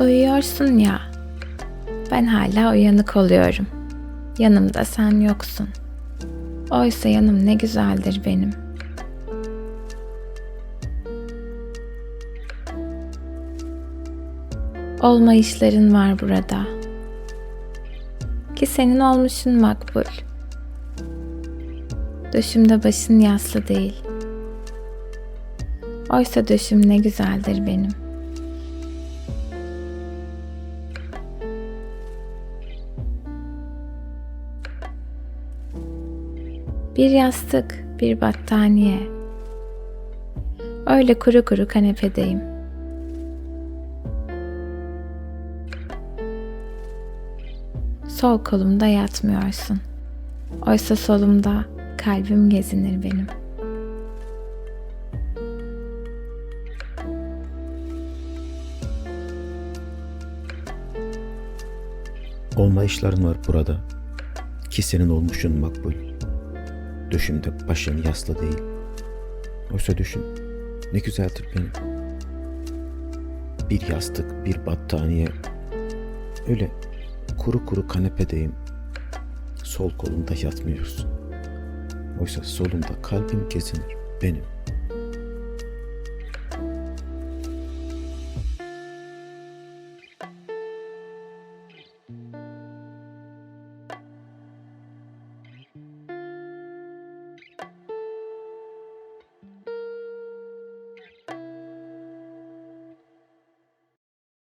Uyuyorsun ya. Ben hala uyanık oluyorum. Yanımda sen yoksun. Oysa yanım ne güzeldir benim. Olmayışların var burada. Ki senin olmuşun makbul. Döşümde başın yaslı değil. Oysa döşüm ne güzeldir benim. Bir yastık, bir battaniye. Öyle kuru kuru kanepedeyim. Sol kolumda yatmıyorsun. Oysa solumda kalbim gezinir benim. Olma işlerin var burada. Ki senin olmuşun makbul. Döşümde başın yaslı değil. Oysa düşün, ne güzeldir benim. Bir yastık, bir battaniye. Öyle kuru kuru kanepedeyim. Sol kolumda yatmıyorsun. Oysa solumda kalbim kesinir benim.